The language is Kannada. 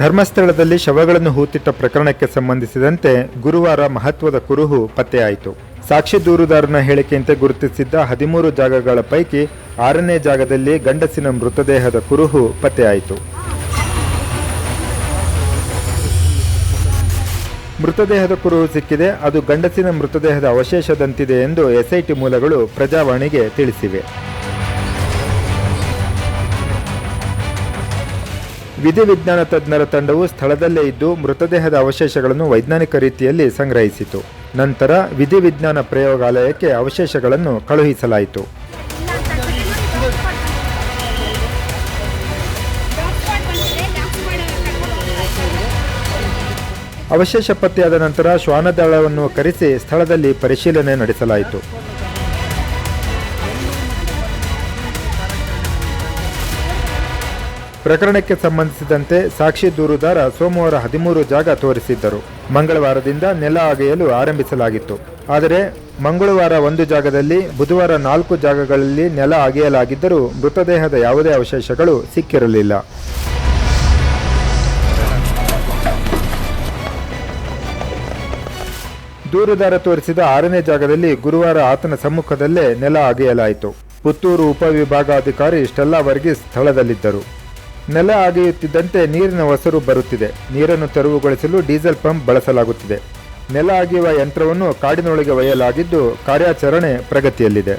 ಧರ್ಮಸ್ಥಳದಲ್ಲಿ ಶವಗಳನ್ನು ಹೂತಿಟ್ಟ ಪ್ರಕರಣಕ್ಕೆ ಸಂಬಂಧಿಸಿದಂತೆ ಗುರುವಾರ ಮಹತ್ವದ ಕುರುಹು ಪತ್ತೆಯಾಯಿತು. ಸಾಕ್ಷಿ ದೂರುದಾರನ ಹೇಳಿಕೆಯಂತೆ ಗುರುತಿಸಿದ್ದ ಹದಿಮೂರು ಜಾಗಗಳ ಪೈಕಿ ಆರನೇ ಜಾಗದಲ್ಲಿ ಗಂಡಸಿನ ಮೃತದೇಹದ ಕುರುಹು ಪತ್ತೆಯಾಯಿತು. ಮೃತದೇಹದ ಕುರುಹು ಸಿಕ್ಕಿದೆ. ಅದು ಗಂಡಸಿನ ಮೃತದೇಹದ ಅವಶೇಷದಂತಿದೆ ಎಂದು ಎಸ್ಐಟಿ ಮೂಲಗಳು ಪ್ರಜಾವಾಣಿಗೆ ತಿಳಿಸಿವೆ. ವಿಧಿವಿಜ್ಞಾನ ತಜ್ಞರ ತಂಡವು ಸ್ಥಳದಲ್ಲೇ ಇದ್ದು ಮೃತದೇಹದ ಅವಶೇಷಗಳನ್ನು ವೈಜ್ಞಾನಿಕ ರೀತಿಯಲ್ಲಿ ಸಂಗ್ರಹಿಸಿತು. ನಂತರ ವಿಧಿ ವಿಜ್ಞಾನ ಪ್ರಯೋಗಾಲಯಕ್ಕೆ ಅವಶೇಷಗಳನ್ನು ಕಳುಹಿಸಲಾಯಿತು. ಅವಶೇಷ ಪತ್ತೆಯಾದ ನಂತರ ಶ್ವಾನದಳವನ್ನು ಕರೆಸಿ ಸ್ಥಳದಲ್ಲಿ ಪರಿಶೀಲನೆ ನಡೆಸಲಾಯಿತು. ಪ್ರಕರಣಕ್ಕೆ ಸಂಬಂಧಿಸಿದಂತೆ ಸಾಕ್ಷಿ ದೂರುದಾರ ಸೋಮವಾರ ಹದಿಮೂರು ಜಾಗ ತೋರಿಸಿದ್ದರು. ಮಂಗಳವಾರದಿಂದ ನೆಲ ಅಗೆಯಲು ಆರಂಭಿಸಲಾಗಿತ್ತು. ಆದರೆ ಮಂಗಳವಾರ ಒಂದು ಜಾಗದಲ್ಲಿ, ಬುಧವಾರ ನಾಲ್ಕು ಜಾಗಗಳಲ್ಲಿ ನೆಲ ಅಗೆಯಲಾಗಿದ್ದರೂ ಮೃತದೇಹದ ಯಾವುದೇ ಅವಶೇಷಗಳು ಸಿಕ್ಕಿರಲಿಲ್ಲ. ದೂರುದಾರ ತೋರಿಸಿದ ಆರನೇ ಜಾಗದಲ್ಲಿ ಗುರುವಾರ ಆತನ ಸಮ್ಮುಖದಲ್ಲೇ ನೆಲ ಅಗೆಯಲಾಯಿತು. ಪುತ್ತೂರು ಉಪವಿಭಾಗಾಧಿಕಾರಿ ಸ್ಟೆಲ್ಲಾ ವರ್ಗೀಸ್ ಸ್ಥಳದಲ್ಲಿದ್ದರು. ನೆಲ ಅಗೆಯುತ್ತಿದ್ದಂತೆ ನೀರಿನ ಒಸರು ಬರುತ್ತಿದೆ. ನೀರನ್ನು ತೆರವುಗೊಳಿಸಲು ಡೀಸೆಲ್ ಪಂಪ್ ಬಳಸಲಾಗುತ್ತಿದೆ. ನೆಲ ಅಗೆಯುವ ಯಂತ್ರವನ್ನು ಕಾಡಿನೊಳಗೆ ಒಯ್ಯಲಾಗಿದ್ದು ಕಾರ್ಯಾಚರಣೆ ಪ್ರಗತಿಯಲ್ಲಿದೆ.